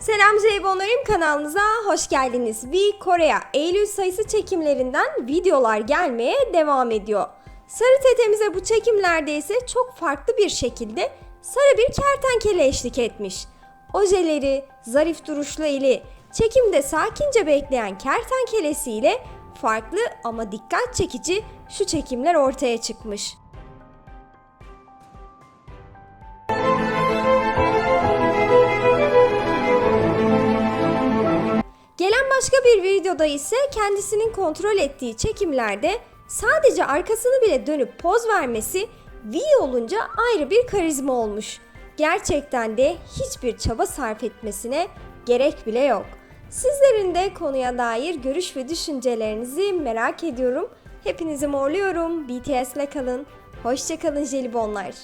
Selam Zeybonlarım kanalımıza hoş geldiniz. We Korea Eylül sayısı çekimlerinden videolar gelmeye devam ediyor. Sarı tetemize bu çekimlerde ise çok farklı bir şekilde sarı bir kertenkele eşlik etmiş. Ojeleri, zarif duruşlu eli, çekimde sakince bekleyen kertenkelesiyle farklı ama dikkat çekici şu çekimler ortaya çıkmış. Başka bir videoda ise kendisinin kontrol ettiği çekimlerde sadece arkasını bile dönüp poz vermesi V olunca ayrı bir karizma olmuş. Gerçekten de hiçbir çaba sarf etmesine gerek bile yok. Sizlerin de konuya dair görüş ve düşüncelerinizi merak ediyorum. Hepinizi morluyorum. BTS'le kalın. Hoşçakalın jelibonlar.